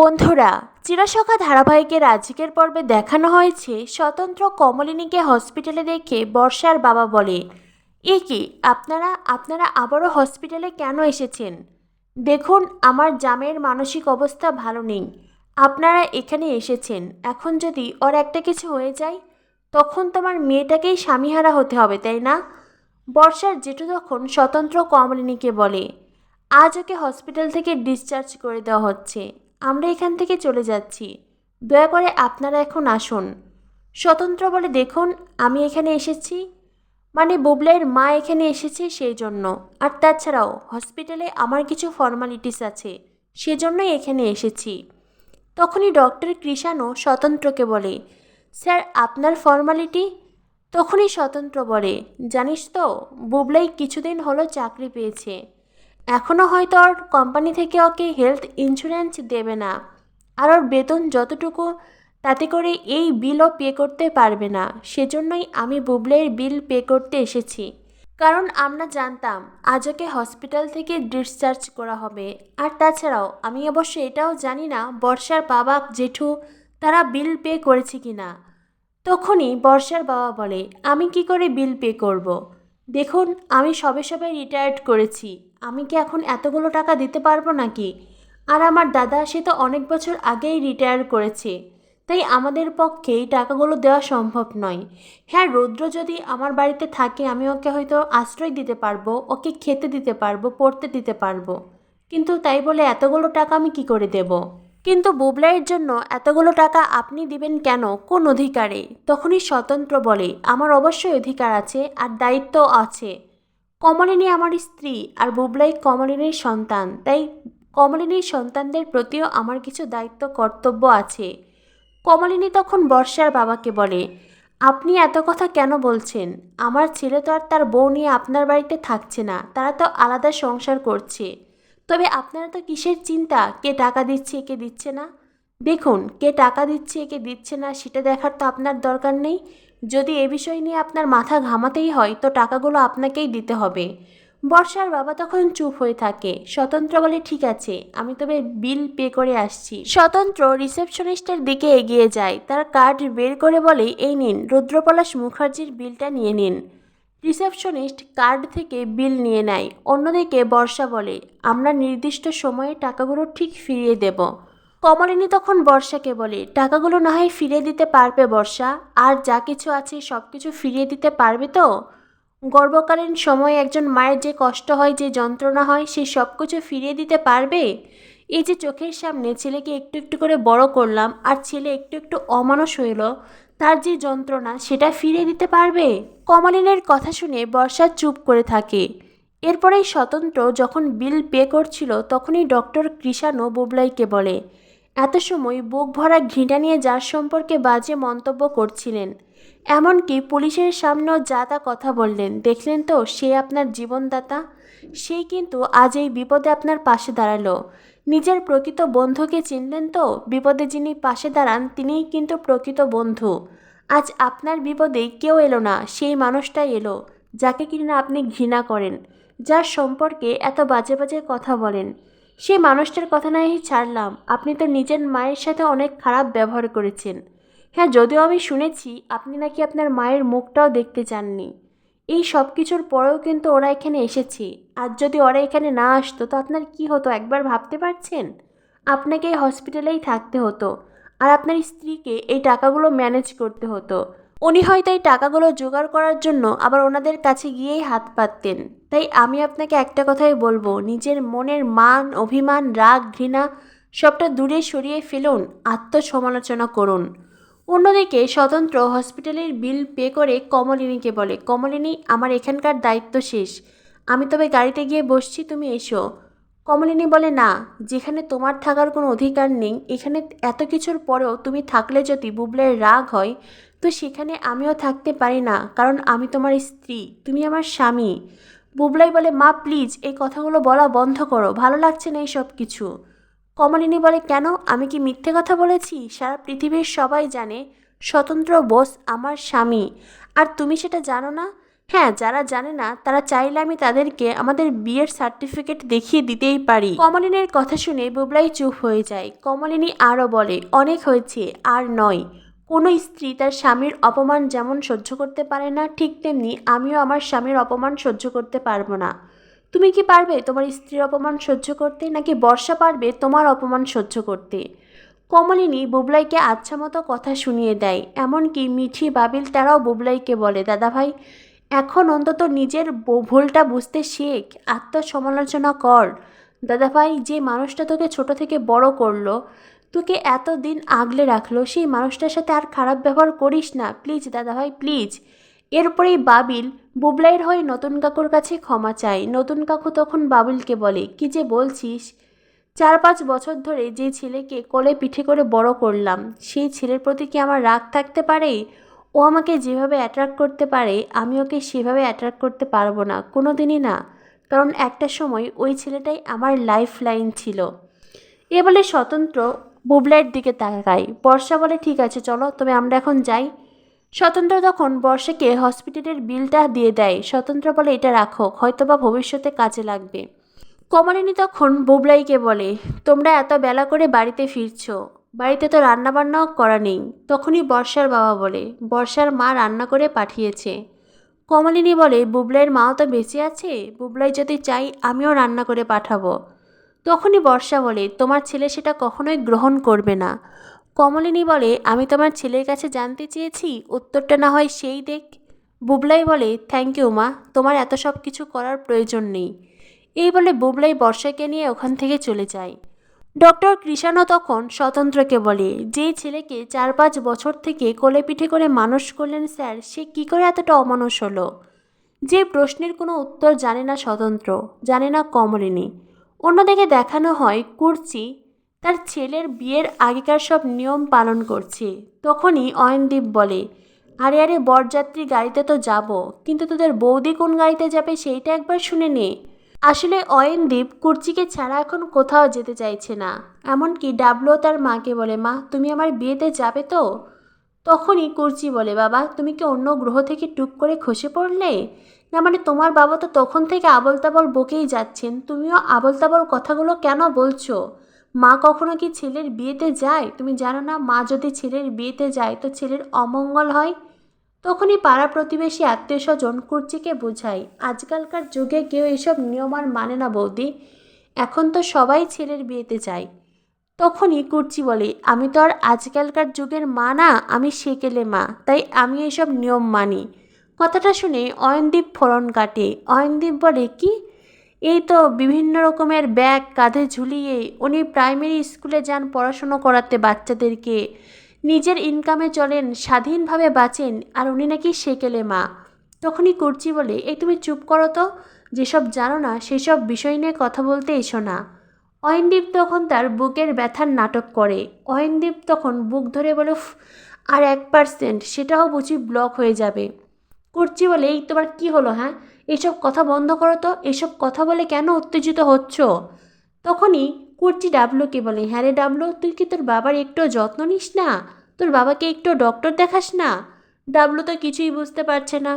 বন্ধুরা, চিরসখা ধারাবাহিকের আজকের পর্বে দেখানো হয়েছে স্বতন্ত্র কমলিনীকে হসপিটালে দেখে বর্ষার বাবা বলে। এ কি, আপনারা আপনারা আবারও হসপিটালে কেন এসেছেন? দেখুন, আমার জামের মানসিক অবস্থা ভালো নেই। আপনারা এখানে এসেছেন। এখন যদি ওর একটা কিছু হয়ে যায়, তখন তোমার মেয়েটাকেই স্বামীহারা হতে হবে, তাই না? বর্ষার জেঠু তখন স্বতন্ত্র কমলিনীকে বলে, আজ ওকে হসপিটাল থেকে ডিসচার্জ করে দেওয়া হচ্ছে। আমরা এখান থেকে চলে যাচ্ছি। দয়া করে আপনারা এখন আসুন। স্বতন্ত্র বলে দেখুন, আমি এখানে এসেছি। মানে বুবলাইয়ের মা এখানে এসেছে সেই জন্য আর তাছাড়াও, হসপিটালে আমার কিছু ফর্মালিটিস আছে, সেজন্যই এখানে এসেছি। তখনই ডক্টর কৃষাণও স্বতন্ত্রকে বলে, স্যার, আপনার ফর্মালিটি? তখনই স্বতন্ত্র বলে, জানিস তো, বুবলাই কিছুদিন হলো চাকরি পেয়েছে। এখনও হয়তো ওর কোম্পানি থেকে ওকে হেলথ ইন্স্যুরেন্স দেবে না। আর ওর বেতন যতটুকু, তাতে করে এই বিলও পে করতে পারবে না। সেজন্যই আমি বুবলাইয়ের বিল পে করতে এসেছি। কারণ আমরা জানতাম, আজ ওকে হসপিটাল থেকে ডিসচার্জ করা হবে। আর তাছাড়াও, আমি অবশ্য এটাও জানি না বর্ষার বাবা জেঠু তারা বিল পে করেছে কি না। তখনই বর্ষার বাবা বলে, আমি কি করে বিল পে করব। দেখুন, আমি সবে সবে রিটায়ার্ড করেছি। আমি কি এখন এতগুলো টাকা দিতে পারব নাকি? আর আমার দাদা, সে তো অনেক বছর আগেই রিটায়ার করেছে। তাই আমাদের পক্ষে এই টাকাগুলো দেওয়া সম্ভব নয়। হ্যাঁ রৌদ্র যদি আমার বাড়িতে থাকে, আমি ওকে হয়তো আশ্রয় দিতে পারব, ওকে খেতে দিতে পারব, পড়তে দিতে পারব। কিন্তু তাই বলে এতগুলো টাকা আমি কি করে দেব? কিন্তু বুবলাইয়ের জন্য এতগুলো টাকা আপনি দিবেন কেন? কোন অধিকারে? তখনই স্বতন্ত্র বলে, আমার অবশ্যই অধিকার আছে আর দায়িত্ব আছে। কমলিনী আমার স্ত্রী আর বুবলাই কমলিনীর সন্তান। তাই কমলিনীর সন্তানদের প্রতিও আমার কিছু দায়িত্ব, কর্তব্য আছে। কমলিনী তখন বর্ষার বাবাকে বলে, আপনি এত কথা কেন বলছেন? আমার ছেলে তো আর তার বউ নিয়ে আপনার বাড়িতে থাকছে না। তারা তো আলাদা সংসার করছে। তবে আপনারা তো কিসের চিন্তা? কে টাকা দিচ্ছে, কে দিচ্ছে না? দেখুন, কে টাকা দিচ্ছে, কে দিচ্ছে না, সেটা দেখার তো আপনার দরকার নেই। যদি এ বিষয় নিয়ে আপনার মাথা ঘামাতেই হয়, তো টাকাগুলো আপনাকেই দিতে হবে। বর্ষার বাবা তখন চুপ হয়ে থাকে। স্বতন্ত্র বলে, ঠিক আছে, আমি তবে বিল পে করে আসছি। স্বতন্ত্র রিসেপশনিস্টের দিকে এগিয়ে যায়। তার কার্ড বের করে বলে, এই নিন, রুদ্রপলাশ মুখার্জির বিলটা নিয়ে নিন। রিসেপশনিস্ট কার্ড থেকে বিল নিয়ে নেয়। অন্যদিকে বর্ষা বলে, আমরা নির্দিষ্ট সময়ে টাকাগুলো ঠিক ফিরিয়ে দেব। কমলিনী তখন বর্ষাকে বলে, টাকাগুলো না হয় ফিরিয়ে দিতে পারবে বর্ষা, আর যা কিছু আছে সব কিছু ফিরিয়ে দিতে পারবে তো? গর্ভকালীন সময়ে একজন মায়ের যে কষ্ট হয়, যে যন্ত্রণা হয়, সে সব কিছু ফিরিয়ে দিতে পারবে? এই যে চোখের সামনে ছেলেকে একটু একটু করে বড় করলাম, আর ছেলে একটু একটু অমানুষ হইল, তার যে যন্ত্রণা সেটা ফিরিয়ে দিতে পারবে? কমলিনের কথা শুনে বর্ষা চুপ করে থাকে। এরপরেই স্বতন্ত্র যখন বিল পে করছিল, তখনই ডক্টর কৃষাণও বুবলাইকে বলে এত সময় বুক ভরা ঘৃণা নিয়ে যার সম্পর্কে বাজে মন্তব্য করছিলেন। এমনকি পুলিশের সামনেও যা তা কথা বললেন। দেখলেন তো, সে আপনার জীবনদাতা? সে কিন্তু আজ এই বিপদে আপনার পাশে দাঁড়াল। নিজের প্রকৃত বন্ধুকে চিনলেন তো? বিপদে যিনি পাশে দাঁড়ান, তিনিই কিন্তু প্রকৃত বন্ধু। আজ আপনার বিপদে কেউ এলো না, সেই মানুষটাই এলো, যাকে কিনা আপনি ঘৃণা করেন, যার সম্পর্কে এত বাজে বাজে কথা বলেন। সেই মানুষটার কথা নাই ছাড়লাম। আপনি তো নিজের মায়ের সাথে অনেক খারাপ ব্যবহার করেছেন। হ্যাঁ যদিও আমি শুনেছি আপনি নাকি আপনার মায়ের মুখটাও দেখতে চাননি। এই সব কিছুর পরেও কিন্তু ওরা এখানে এসেছে। আর যদি ওরা এখানে না আসতো, তো আপনার কি হতো, একবার ভাবতে পারছেন? আপনাকে এই হসপিটালেই থাকতে হতো। আর আপনার স্ত্রীকে এই টাকাগুলো ম্যানেজ করতে হতো। উনি হয়তো এই টাকাগুলো জোগাড় করার জন্য আবার ওনাদের কাছে গিয়েই হাত পাততেন তাই আমি আপনাকে একটা কথাই বলব, নিজের মনের মান, অভিমান, রাগ, ঘৃণা সবটা দূরে সরিয়ে ফেলুন, আত্মসমালোচনা করুন। অন্যদিকে স্বতন্ত্র হসপিটালের বিল পে করে কমলিনীকে বলে, কমলিনী, আমার এখানকার দায়িত্ব শেষ। আমি তবে গাড়িতে গিয়ে বসছি, তুমি এসো। কমলিনী বলে, না, যেখানে তোমার থাকার কোনো অধিকার নেই, এখানে এত কিছুর পরেও তুমি থাকলে যদি বুবলের রাগ হয়, তো সেখানে আমিও থাকতে পারি না, কারণ আমি তোমার স্ত্রী, তুমি আমার স্বামী। বুবলাই বলে, মা প্লিজ এই কথাগুলো বলা বন্ধ করো, ভালো লাগছে না এই সব কিছু। কমলিনী বলে, কেন? আমি কি মিথ্যে কথা বলেছি? সারা পৃথিবীর সবাই জানে, স্বতন্ত্র বোস আমার স্বামী, আর তুমি সেটা জানো না? হ্যাঁ যারা জানে না, তারা চাইলে আমি তাদেরকে আমাদের বিয়ের সার্টিফিকেট দেখিয়ে দিতেই পারি। কমলিনীর কথা শুনে বুবলাই চুপ হয়ে যায়। কমলিনী আরও বলে, অনেক হয়েছে, আর নয়। কোনো স্ত্রী তার স্বামীর অপমান যেমন সহ্য করতে পারে না, ঠিক তেমনি আমিও আমার স্বামীর অপমান সহ্য করতে পারব না। তুমি কি পারবে তোমার স্ত্রীর অপমান সহ্য করতে, নাকি বর্ষা পারবে তোমার অপমান সহ্য করতে? কমলিনী বুবলাইকে আচ্ছা মতো কথা শুনিয়ে দেয়। এমনকি মিঠি বাবিল তারাও বুবলাইকে বলে, দাদাভাই এখন অন্তত নিজের ভুলটা বুঝতে শেখ, আত্মসমালোচনা কর। দাদাভাই, যে মানুষটা তোকে ছোট থেকে বড় করল, তোকে এতদিন আগলে রাখল, সেই মানুষটার সাথে আর খারাপ ব্যবহার করিস না। প্লিজ দাদাভাই, প্লিজ। এরপরেই বাবিল বুবলাইয়ের হয়ে নতুন কাকুর কাছে ক্ষমা চায়। নতুন কাকু তখন বাবিলকে বলে, কি যে বলছিস? চার পাঁচ বছর ধরে যে ছেলেকে কোলে পিঠে করে বড় করলাম, সেই ছেলের প্রতি কি আমার রাগ থাকতে পারে? ও আমাকে যেভাবে অ্যাট্রাক্ট করতে পারে, আমি ওকে সেভাবে অ্যাট্রাক্ট করতে পারব না কোনো দিনই না। কারণ একটা সময় ওই ছেলেটাই আমার লাইফ লাইন ছিল। এ বলে স্বতন্ত্র বুবলাইয়ের দিকে তাকায়। বর্ষা বলে, ঠিক আছে, চলো, তবে আমরা এখন যাই। স্বতন্ত্র তখন বর্ষাকে হসপিটালের বিলটা দিয়ে দেয়। স্বতন্ত্র বলে, এটা রাখো, হয়তোবা ভবিষ্যতে কাজে লাগবে। কমলিনী তখন বুবলাইকে বলে, তোমরা এত বেলা করে বাড়িতে ফিরছো বাড়িতে তো রান্নাবান্নাও করা নেই। তখনই বর্ষার বাবা বলে, বর্ষার মা রান্না করে পাঠিয়েছে। কমলিনী বলে, বুবলাইয়ের মাও তো বেঁচে আছে, বুবলাই যদি চাই আমিও রান্না করে পাঠাবো। তখনই বর্ষা বলে, তোমার ছেলে সেটা কখনোই গ্রহণ করবে না। কমলিনী বলে, আমি তোমার ছেলের কাছে জানতে চেয়েছি, উত্তরটা না হয় সেই দেখ। বুবলাই বলে থ্যাংক ইউ মা, তোমার এত সব কিছু করার প্রয়োজন নেই। এই বলে বুবলাই বর্ষাকে নিয়ে ওখান থেকে চলে যায়। ডক্টর কৃষাণও তখন স্বতন্ত্রকে বলে যেই ছেলেকে চার পাঁচ বছর থেকে কোলে পিঠে করে মানুষ করলেন স্যার, সে কী করে এতটা অমানুষ হলো যে প্রশ্নের কোনো উত্তর জানে না স্বতন্ত্র, জানে না কমলিনী। অন্যদিকে দেখানো হয় কুর্চি তার ছেলের বিয়ের আগেকার সব নিয়ম পালন করছে। তখনই অয়নদীপ বলে, আরে আরে বরযাত্রী গাড়িতে তো যাব, কিন্তু তোদের বৌদি কোন গাড়িতে যাবে সেইটা একবার শুনে নে। আসলে অয়নদীপ কুর্চিকে ছাড়া এখন কোথাও যেতে চাইছে না। এমনকি ডাবলুও তার মাকে বলে, মা, তুমি আমার বিয়েতে যাবে তো? তখনই কুর্চি বলে, বাবা, তুমি কি অন্য গ্রহ থেকে টুক করে খসে পড়লে? না মানে তোমার বাবা তো তখন থেকে আবল তাবল বকেই যাচ্ছেন। তুমিও আবল তাবল কথাগুলো কেন বলছো? মা কখনো কি ছেলের বিয়েতে যায়? তুমি জানো না, মা যদি ছেলের বিয়েতে যায় তো ছেলের অমঙ্গল হয়। তখনই পাড়া প্রতিবেশী আত্মীয় স্বজন কুর্চিকে বোঝায়, আজকালকার যুগে কেউ এসব নিয়ম আর মানে না বৌদি। এখন তো সবাই ছেলের বিয়েতে যায় তখনই কুর্চি বলে, আমি তো আর আজকালকার যুগের মা না, আমি সেকেলে মা, তাই আমি এসব নিয়ম মানি। কথাটা শুনে অয়নদীপ ফোরন কাটে, অয়নদীপ বলে, কি? এই তো বিভিন্ন রকমের ব্যাগ, কাঁধে ঝুলিয়ে উনি প্রাইমারি স্কুলে যান পড়াশুনো করাতে বাচ্চাদেরকে। নিজের ইনকামে চলেন, স্বাধীনভাবে বাঁচেন, আর উনি নাকি সেকেলে মা। তখনই কুর্চি বলে, এই তুমি চুপ করো তো, যেসব জানো না, সেসব বিষয় নিয়ে কথা বলতে এসো না। অয়নদীপ তখন তার বুকের ব্যথার নাটক করে। অয়নদীপ তখন বুক ধরে বলে আর এক পার্সেন্ট সেটাও বুঝি ব্লক হয়ে যাবে। করছি বলে, এই তোমার কি হলো হ্যাঁ? এসব কথা বন্ধ করো তো, এসব কথা বলে কেন উত্তেজিত হচ্ছ? তখনই কুর্চি ডাবলুকে বলে হ্যাঁ রে ডাবলু, তুই কি তোর বাবার একটু যত্ন নিস না? তোর বাবাকে একটু ডক্টর দেখাস না? ডাবলু তো কিছুই বুঝতে পারছে না।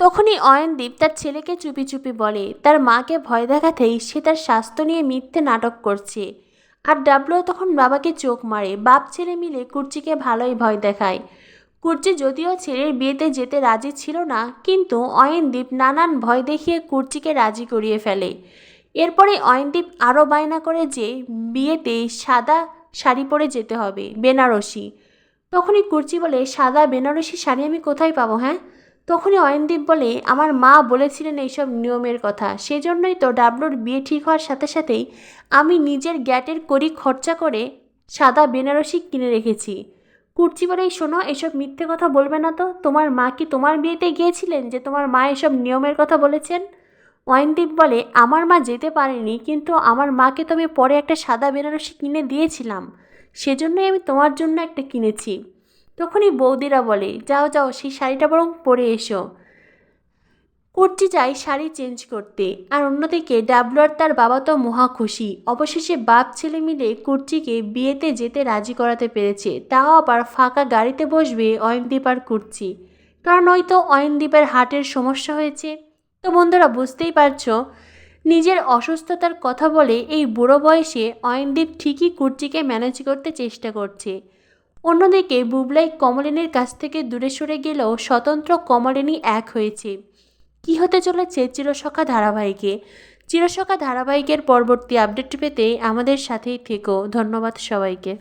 তখনই অয়নদীপ তার ছেলেকে চুপি চুপি বলে, তার মাকে ভয় দেখাতেই সে তার স্বাস্থ্য নিয়ে মিথ্যে নাটক করছে। আর ডাবলু তখন বাবাকে চোখ মারে, বাপ ছেলে মিলে কুর্চিকে ভালোই ভয় দেখায়। কুর্চি যদিও ছেলের বিয়েতে যেতে রাজি ছিল না, কিন্তু অয়নদীপ নানান ভয় দেখিয়ে কুর্চিকে রাজি করিয়ে ফেলে। এরপরে অয়নদীপ আরও বায়না করে যে বিয়েতে সাদা শাড়ি পরে যেতে হবে, বেনারসি। তখনই কুর্চি বলে, সাদা বেনারসি শাড়ি আমি কোথায় পাবো হ্যাঁ? তখনই অয়নদীপ বলে, আমার মা বলেছিলেন এইসব নিয়মের কথা, সেজন্যই তো ডাবলুর বিয়ে ঠিক হওয়ার সাথে সাথেই আমি নিজের গ্যাটের করি খরচা করে সাদা বেনারসি কিনে রেখেছি। কুর্চি বলে, শোনো, এসব মিথ্যে কথা বলবে না তো। তোমার মা কি তোমার বিয়েতে গিয়েছিলেন যে তোমার মা এসব নিয়মের কথা বলেছেন? অয়নদীপ বলে, আমার মা যেতে পারেনি, কিন্তু আমার মাকে তো আমি পরে একটা সাদা বেনারসি কিনে দিয়েছিলাম। সেজন্যই আমি তোমার জন্য একটা কিনেছি। তখনই বৌদিরা বলে, যাও যাও, সেই শাড়িটা বরং পরে এসো। কুর্চি যায় শাড়ি চেঞ্জ করতে, আর অন্যদিকে ডাবলু আর তার বাবা তো মহা খুশি। অবশেষে বাপ ছেলে মিলে কুর্চিকে বিয়েতে যেতে রাজি করাতে পেরেছে। তাও আবার ফাঁকা গাড়িতে বসবে অয়নদীপ আর কুর্চি। কারণ হয়তো অয়নদীপের হার্টের সমস্যা হয়েছে। তো বন্ধুরা বুঝতেই পারছ, নিজের অসুস্থতার কথা বলে এই বুড়ো বয়সে অয়নদীপ ঠিকই কুর্চিকে ম্যানেজ করতে চেষ্টা করছে। অন্যদিকে বুবলাই কমলিনীর কাছ থেকে দূরে সরে গেলেও স্বতন্ত্র কমলিনী এক হয়েছে। কি হতে চলেছে চিরসখা ধারাবাহিকে? চিরসখা ধারাবাহিকের পরবর্তী আপডেট পেতে আমাদের সাথেই থেকো। ধন্যবাদ সবাইকে।